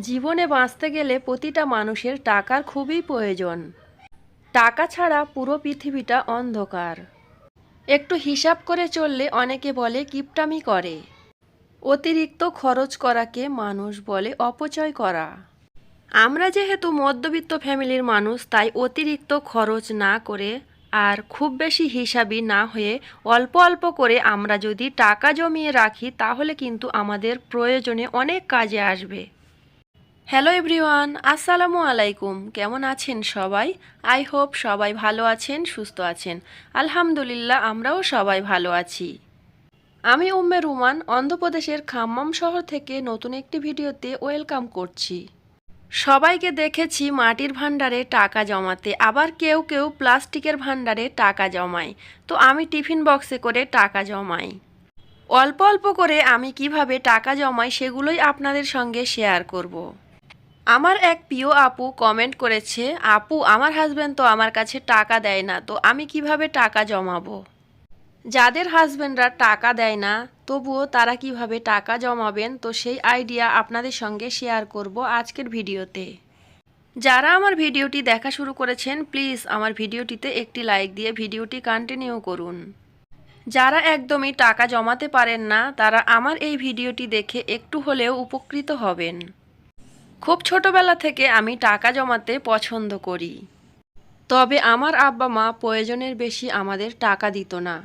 জীবনে বাঁচতে গেলে প্রতিটা মানুষের টাকার খুবই প্রয়োজন। টাকা ছাড়া পুরো পৃথিবীটা অন্ধকার। একটু হিসাব করে চললে অনেকে বলে, কিপটামি করে। অতিরিক্ত খরচ করাকে মানুষ বলে অপচয় করা। আমরা যেহেতু মধ্যবিত্ত ফ্যামিলির মানুষ, তাই অতিরিক্ত খরচ না করে আর খুব বেশি হিসাবি না হয়ে অল্প অল্প করে আমরা যদি টাকা জমিয়ে রাখি, তাহলে কিন্তু আমাদের প্রয়োজনে অনেক কাজে আসবে। হ্যালো এভরিওয়ান আসসালামু আলাইকুম। কেমন আছেন সবাই? আই হোপ সবাই ভালো আছেন, সুস্থ আছেন। আলহামদুলিল্লাহ, আমরাও সবাই ভালো আছি। আমি উম্মে রুমান, অন্ধ্রপ্রদেশের খাম্মাম শহর থেকে নতুন একটি ভিডিওতে ওয়েলকাম করছি। সবাইকে দেখেছি মাটির ভাণ্ডারে টাকা জমাতে, আবার কেউ কেউ প্লাস্টিকের ভাণ্ডারে টাকা জমায়। তো আমি টিফিন বক্সে করে টাকা জমাই। অল্প অল্প করে আমি কীভাবে টাকা জমাই সেগুলোই আপনাদের সঙ্গে শেয়ার করব। আমার এক প্রিয় আপু কমেন্ট করেছে, আপু, আমার হাজব্যান্ড তো আমার কাছে টাকা দেয় না, তো আমি কীভাবে টাকা জমাবো? যাদের হাজব্যান্ডরা টাকা দেয় না, তবুও তারা কীভাবে টাকা জমাবেন, তো সেই আইডিয়া আপনাদের সঙ্গে শেয়ার করব আজকের ভিডিওতে। যারা আমার ভিডিওটি দেখা শুরু করেছেন প্লিজ আমার ভিডিওটিতে একটি লাইক দিয়ে ভিডিওটি কন্টিনিউ করুন। যারা একদমই টাকা জমাতে পারেন না, তারা আমার এই ভিডিওটি দেখে একটু হলেও উপকৃত হবেন। খুব ছোটবেলা থেকে আমি টাকা জমাতে পছন্দ করি। তবে আমার আব্বা মা প্রয়োজনের বেশি আমাদের টাকা দিত না।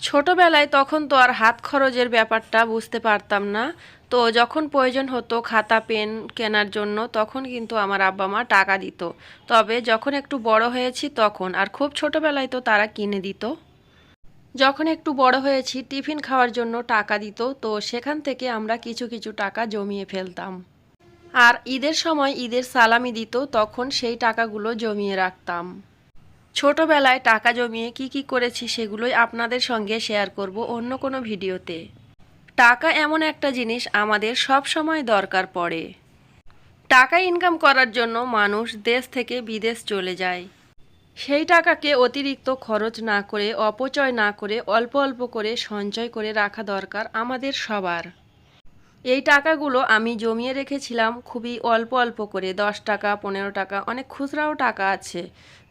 ছোটবেলায় তখন তো আর হাত খরচের ব্যাপারটা বুঝতে পারতাম না। তো যখন প্রয়োজন হতো খাতা, পেন কেনার জন্য তখন কিন্তু আমার আব্বা মা টাকা দিত। তবে যখন একটু বড় হয়েছি তখন, আর খুব ছোটবেলায় তো তারা কিনে দিত। যখন একটু বড় হয়েছি, টিফিন খাওয়ার জন্য টাকা দিত, তো সেখান থেকে আমরা কিছু কিছু টাকা জমিয়ে ফেলতাম। আর ঈদের সময় ঈদের সালামি দিত, তখন সেই টাকাগুলো জমিয়ে রাখতাম। ছোটবেলায় টাকা জমিয়ে কি কি করেছি সেগুলোই আপনাদের সঙ্গে শেয়ার করব অন্য কোনো ভিডিওতে। টাকা এমন একটা জিনিস আমাদের সব সময় দরকার পড়ে। টাকা ইনকাম করার জন্য মানুষ দেশ থেকে বিদেশ চলে যায়। সেই টাকাকে অতিরিক্ত খরচ না করে, অপচয় না করে, অল্প অল্প করে সঞ্চয় করে রাখা দরকার আমাদের সবার। এই টাকাগুলো আমি জমিয়ে রেখেছিলাম খুবই অল্প অল্প করে, দশ টাকা, পনেরো টাকা, অনেক খুচরাও টাকা আছে।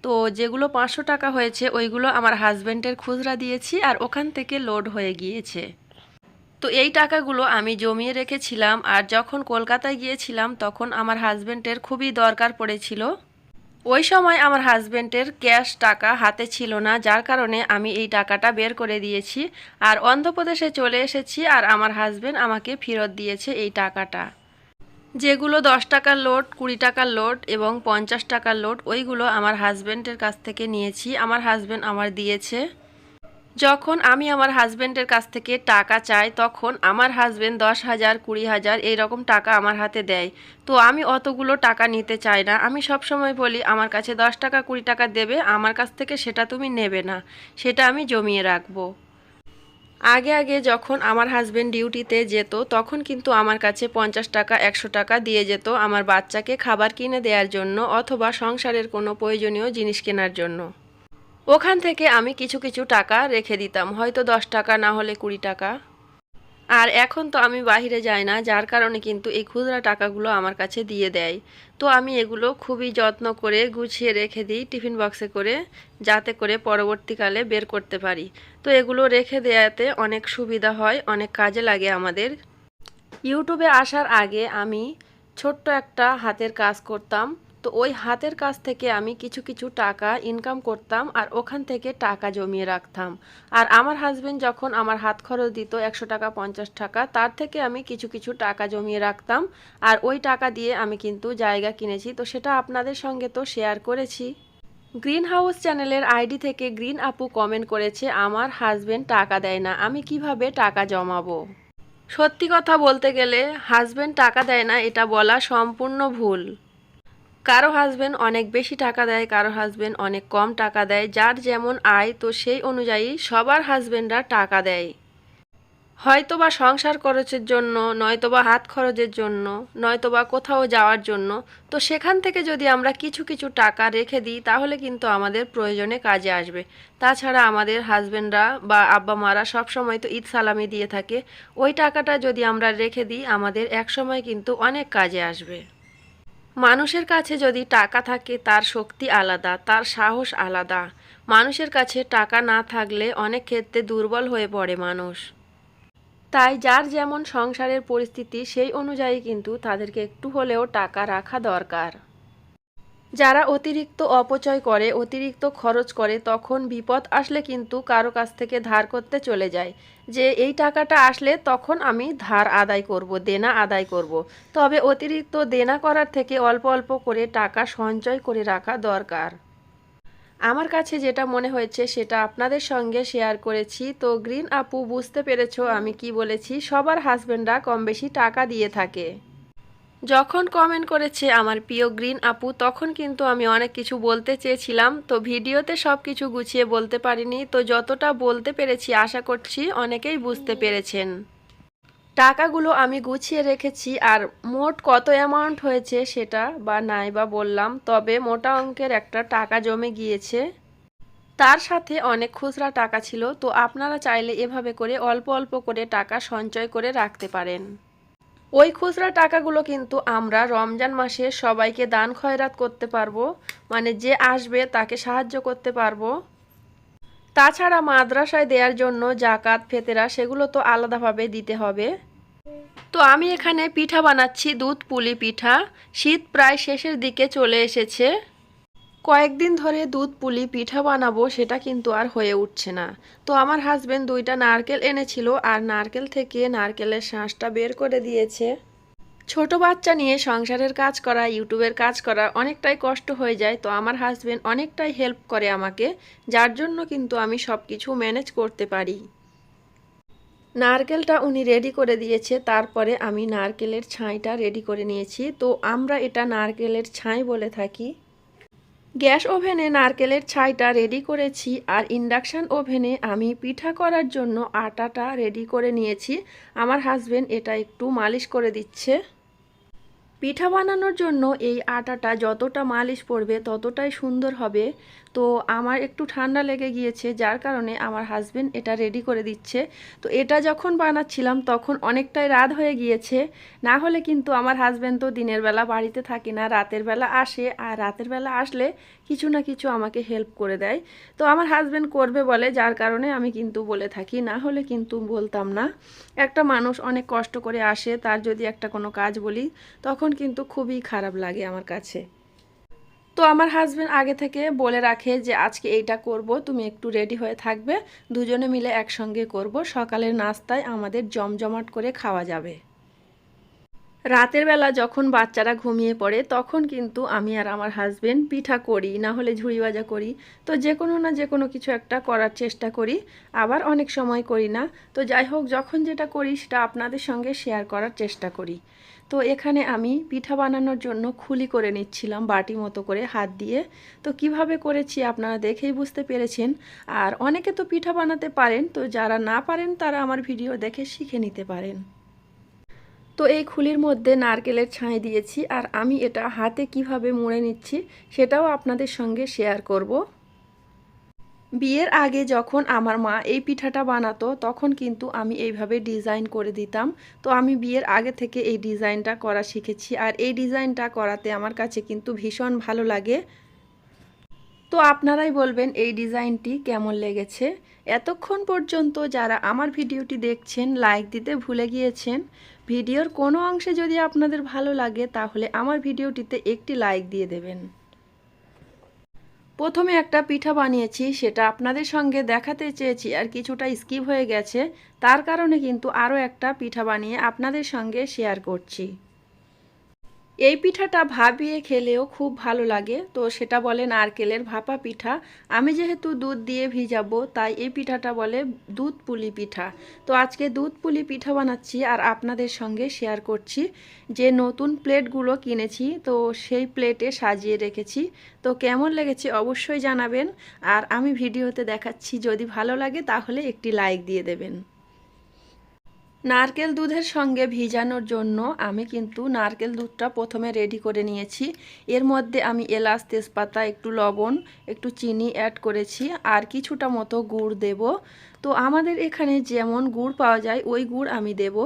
তো যেগুলো পাঁচশো টাকা হয়েছে, ওইগুলো আমার হাজব্যান্ডের খুচরা দিয়েছি আর ওখান থেকে লোড হয়ে গিয়েছে। তো এই টাকাগুলো আমি জমিয়ে রেখেছিলাম আর যখন কলকাতায় গিয়েছিলাম তখন আমার হাজব্যান্ডের খুবই দরকার পড়েছিল। ওই সময় আমার হাজব্যান্ডের ক্যাশ টাকা হাতে ছিল না, যার কারণে আমি এই টাকাটা বের করে দিয়েছি। আর অন্ধ্রপ্রদেশে চলে এসেছি আর আমার হাজব্যান্ড আমাকে ফেরত দিয়েছে এই টাকাটা। যেগুলো দশ টাকার লোড, কুড়ি টাকার লোড এবং পঞ্চাশ টাকার লোড, ওইগুলো আমার হাজব্যান্ডের কাছ থেকে নিয়েছি। আমার হাজব্যান্ড আমার দিয়েছে। যখন আমি আমার হাজব্যান্ডের কাছ থেকে টাকা চাই, তখন আমার হাজব্যান্ড দশ হাজার, কুড়ি হাজার এইরকম টাকা আমার হাতে দেয়। তো আমি অতগুলো টাকা নিতে চাই না। আমি সব সময় বলি, আমার কাছে দশ টাকা, কুড়ি টাকা দেবে, আমার কাছ থেকে সেটা তুমি নেবে না। সেটা আমি জমিয়ে রাখব। আগে আগে যখন আমার হাজবেন্ড ডিউটিতে যেত, তখন কিন্তু আমার কাছে পঞ্চাশ টাকা, একশো টাকা দিয়ে যেত আমার বাচ্চাকে খাবার কিনে দেওয়ার জন্য অথবা সংসারের কোনো প্রয়োজনীয় জিনিস কেনার জন্য। ওখান থেকে আমি কিছু কিছু টাকা রেখে দিতাম, হয়তো দশ টাকা, না হলে কুড়ি টাকা। আর এখন তো আমি বাইরে যাই না, যার কারণে কিন্তু এই খুচরা টাকাগুলো আমার কাছে দিয়ে দেয়। তো আমি এগুলো খুবই যত্ন করে গুছিয়ে রেখে দিই টিফিন বক্সে করে, যাতে করে পরবর্তীকালে বের করতে পারি। তো এগুলো রেখে দেওয়াতে অনেক সুবিধা হয়, অনেক কাজে লাগে আমাদের। ইউটিউবে আসার আগে আমি ছোট্ট একটা হাতের কাজ করতাম। তো ওই হাতের কাজ থেকে আমি কিছু কিছু টাকা ইনকাম করতাম আর ওখান থেকে টাকা জমিয়ে রাখতাম। আর আমার হাজবেন্ড যখন আমার হাত খরচ দিত একশো টাকা, পঞ্চাশ টাকা, তার থেকে আমি কিছু কিছু টাকা জমিয়ে রাখতাম। আর ওই টাকা দিয়ে আমি কিন্তু জায়গা কিনেছি। তো সেটা আপনাদের সঙ্গে তো শেয়ার করেছি। গ্রিন হাউস চ্যানেলের আইডি থেকে গ্রিন আপু কমেন্ট করেছে, আমার হাজবেন্ড টাকা দেয় না, আমি কীভাবে টাকা জমাবো? সত্যি কথা বলতে গেলে হাজবেন্ড টাকা দেয় না, এটা বলা সম্পূর্ণ ভুল। কারও হাজবেন্ড অনেক বেশি টাকা দেয়, কারও হাজবেন্ড অনেক কম টাকা দেয়, যার যেমন আয়, তো সেই অনুযায়ী সবার হাজবেন্ডরা টাকা দেয়। হয়তোবা সংসার খরচের জন্য, নয়তোবা হাত খরচের জন্য, নয়তোবা কোথাও যাওয়ার জন্য, তো সেখান থেকে যদি আমরা কিছু কিছু টাকা রেখে দিই, তাহলে কিন্তু আমাদের প্রয়োজনে কাজে আসবে। তাছাড়া আমাদের হাজবেন্ডরা বা আব্বা মারা সবসময় তো ঈদ সালামি দিয়ে থাকে, ওই টাকাটা যদি আমরা রেখে দিই, আমাদের একসময় কিন্তু অনেক কাজে আসবে। মানুষের কাছে যদি টাকা থাকে, তার শক্তি আলাদা, তার সাহস আলাদা। মানুষের কাছে টাকা না থাকলে অনেক ক্ষেত্রে দুর্বল হয়ে পড়ে মানুষ। তাই যার যেমন সংসারের পরিস্থিতি, সেই অনুযায়ী কিন্তু তাদেরকে একটু হলেও টাকা রাখা দরকার। যারা অতিরিক্ত অপচয় করে, অতিরিক্ত খরচ করে, তখন বিপদ আসলে কিন্তু কারও কাছ থেকে ধার করতে চলে যায়। যে এই টাকাটা আসলে তখন আমি ধার আদায় করব, দেনা আদায় করব। তবে অতিরিক্ত দেনা করার থেকে অল্প অল্প করে টাকা সঞ্চয় করে রাখা দরকার। আমার কাছে যেটা মনে হয়েছে, সেটা আপনাদের সঙ্গে শেয়ার করেছি। তো গ্রিন আপু, বুঝতে পেরেছ আমি কি বলেছি? সবার হাজব্যান্ডরা কম বেশি টাকা দিয়ে থাকে। যখন কমেন্ট করেছে আমার প্রিয় গ্রিন আপু, তখন কিন্তু আমি অনেক কিছু বলতে চেয়েছিলাম। তো ভিডিওতে সব কিছু গুছিয়ে বলতে পারিনি। তো যতটা বলতে পেরেছি, আশা করছি অনেকেই বুঝতে পেরেছেন। টাকাগুলো আমি গুছিয়ে রেখেছি, আর মোট কত অ্যামাউন্ট হয়েছে সেটা বা নাই বা বললাম, তবে মোটা অঙ্কের একটা টাকা জমে গিয়েছে। তার সাথে অনেক খুচরা টাকা ছিল, তো আপনারা চাইলে এভাবে করে অল্প অল্প করে টাকা সঞ্চয় করে রাখতে পারেন। ওই খুচরা টাকাগুলো কিন্তু আমরা রমজান মাসে সবাইকে দান খয়রাত করতে পারব মানে যে আসবে তাকে সাহায্য করতে পারব। তাছাড়া মাদ্রাসায় দেওয়ার জন্য জাকাত, ফেতেরা সেগুলো তো আলাদাভাবে দিতে হবে। তো আমি এখানে পিঠা বানাচ্ছি, দুধ পুলি পিঠা। শীত প্রায় শেষের দিকে চলে এসেছে। কয়েকদিন ধরে দুধ, পুলি, পিঠা বানাবো সেটা কিন্তু আর হয়ে উঠছে না। তো আমার হাজবেন্ড দুইটা নারকেল এনেছিল আর নারকেল থেকে নারকেলের শাঁসটা বের করে দিয়েছে। ছোট বাচ্চা নিয়ে সংসারের কাজ করা, ইউটিউবের কাজ করা অনেকটাই কষ্ট হয়ে যায়। তো আমার হাজবেন্ড অনেকটাই হেল্প করে আমাকে, যার জন্য কিন্তু আমি সব কিছু ম্যানেজ করতে পারি। নারকেলটা উনি রেডি করে দিয়েছে, তারপরে আমি নারকেলের ছাইটা রেডি করে নিয়েছি। তো আমরা এটা নারকেলের ছাই বলে থাকি। গ্যাস ওভেনে নারকেলের ছাইটা রেডি করেছি আর ইন্ডাকশান ওভেনে আমি পিঠা করার জন্য আটাটা রেডি করে নিয়েছি। আমার হাজবেন্ড এটা একটু মালিশ করে দিচ্ছে। পিঠা বানানোর জন্য এই আটাটা যতটা মালিশ পড়বে ততটাই সুন্দর হবে। তো আমার একটু ঠান্ডা লেগে গিয়েছে, যার কারণে আমার হাজবেন্ড এটা রেডি করে দিচ্ছে। তো এটা যখন বানাচ্ছিলাম তখন অনেকটাই রাত হয়ে গিয়েছে। না হলে কিন্তু আমার হাজবেন্ড তো দিনের বেলা বাড়িতে থাকে না, রাতের বেলা আসে আর রাতের বেলা আসলে কিছু না কিছু আমাকে হেল্প করে দেয়। তো আমার হাজবেন্ড করবে বলে, যার কারণে আমি কিন্তু বলে থাকি, না হলে কিন্তু বলতাম না। একটা মানুষ অনেক কষ্ট করে আসে, তার যদি একটা কোনো কাজ বলি তখন কিন্তু খুবই খারাপ লাগে আমার কাছে। তো আমার হাজব্যান্ড আগে থেকে বলে রাখে যে, আজকে এইটা করব, তুমি একটু রেডি হয়ে থাকবে, দুজনে মিলে একসঙ্গে করব, সকালের নাস্তায় আমাদের জমজমাট করে খাওয়া যাবে। রাতের বেলা যখন বাচ্চারা ঘুমিয়ে পড়ে, তখন কিন্তু আমি আর আমার হাজবেন্ড পিঠা করি, না হলে ঝুড়ি ভাজা করি। তো যে কোনো না যে কোনো কিছু একটা করার চেষ্টা করি, আবার অনেক সময় করি না। তো যাই হোক, যখন যেটা করি, সেটা আপনাদের সঙ্গে শেয়ার করার চেষ্টা করি। তো এখানে আমি পিঠা বানানোর জন্য খুলি করে নিচ্ছিলাম, বাটি মতো করে হাত দিয়ে। তো কীভাবে করেছি আপনারা দেখেই বুঝতে পেরেছেন। আর অনেকে তো পিঠা বানাতে পারেন, তো যারা না পারেন, তারা আমার ভিডিও দেখে শিখে নিতে পারেন। তো এই খুলির মধ্যে নারকেলের ছাই দিয়েছি আর আমি এটা হাতে কীভাবে মুড়ে নিচ্ছি সেটাও আপনাদের সঙ্গে শেয়ার করব। বিয়ের আগে যখন আমার মা এই পিঠাটা বানাতো, তখন কিন্তু আমি এইভাবে ডিজাইন করে দিতাম। তো আমি বিয়ের আগে থেকে এই ডিজাইনটা করা শিখেছি আর এই ডিজাইনটা করাতে আমার কাছে কিন্তু ভীষণ ভালো লাগে। তো আপনারাই বলবেন এই ডিজাইনটি কেমন লেগেছে। এতক্ষণ পর্যন্ত যারা আমার ভিডিওটি দেখছেন, লাইক দিতে ভুলে গিয়েছেন, ভিডিওর কোনো অংশে যদি আপনাদের ভালো লাগে, তাহলে আমার ভিডিওটিতে একটি লাইক দিয়ে দেবেন। প্রথমে একটা পিঠা বানিয়েছি, সেটা আপনাদের সঙ্গে দেখাতে চেয়েছি, আর কিছুটা স্কিপ হয়ে গেছে। তার কারণে কিন্তু আরও একটা পিঠা বানিয়ে আপনাদের সঙ্গে শেয়ার করছি। এই পিঠাটা ভাবিয়ে খেলেও খুব ভালো লাগে। তো সেটা বলে নারকেলের ভাপা পিঠা। আমি যেহেতু দুধ দিয়ে ভিজাবো, তাই এই পিঠাটা বলে দুধ পুলি পিঠা। তো আজকে দুধ পুলি পিঠা বানাচ্ছি আর আপনাদের সঙ্গে শেয়ার করছি যে নতুন প্লেটগুলো কিনেছি। তো সেই প্লেটে সাজিয়ে রেখেছি। তো কেমন লেগেছে অবশ্যই জানাবেন। আর আমি ভিডিওতে দেখাচ্ছি। যদি ভালো লাগে তাহলে একটি লাইক দিয়ে দেবেন। নারকেল দুধের সঙ্গে ভিজানোর জন্য আমি কিন্তু নারকেল দুধটা প্রথমে রেডি করে নিয়েছি। এর মধ্যে আমি এলাচ, তেজপাতা, একটু লবণ, একটু চিনি অ্যাড করেছি আর কিছুটা মতো গুড় দেব। তো আমাদের এখানে যেমন গুড় পাওয়া যায়, ওই গুড় আমি দেব।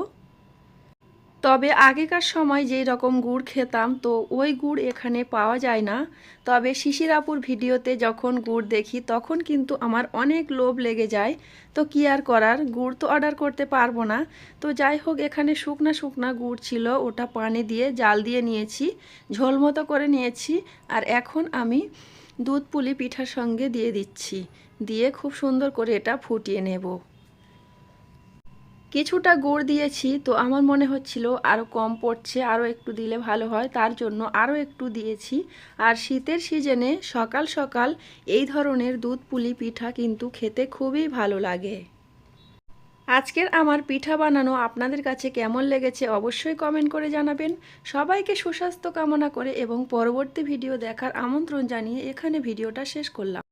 তবে আগেকার সময় যেই রকম গুড় খেতাম, তো ওই গুড় এখানে পাওয়া যায় না। তবে শিশিরাপুর ভিডিওতে যখন গুড় দেখি, তখন কিন্তু আমার অনেক লোভ লেগে যায়। তো কি আর করার? গুড় তো অর্ডার করতে পারব না। তো যাই হোক, এখানে শুকনা শুকনা গুড় ছিল, ওটা পানি দিয়ে জাল দিয়ে নিয়েছি, ঝোল মতো করে নিয়েছি, আর এখন আমি দুধ পুলি পিঠার সঙ্গে দিয়ে দিচ্ছি। দিয়ে খুব সুন্দর করে এটা ফুটিয়ে নেব। কিছুটা গুড় দিয়েছি, তো আমার মনে হচ্ছিল আরও কম পড়ছে আরও একটু দিলে ভালো হয়, তার জন্য আরও একটু দিয়েছি। আর শীতের সিজনে সকাল সকাল এই ধরনের দুধ পুলি পিঠা কিন্তু খেতে খুবই ভালো লাগে। আজকের আমার পিঠা বানানো আপনাদের কাছে কেমন লেগেছে অবশ্যই কমেন্ট করে জানাবেন। সবাইকে সুস্বাস্থ্য কামনা করে এবং পরবর্তী ভিডিও দেখার আমন্ত্রণ জানিয়ে এখানে ভিডিওটা শেষ করলাম।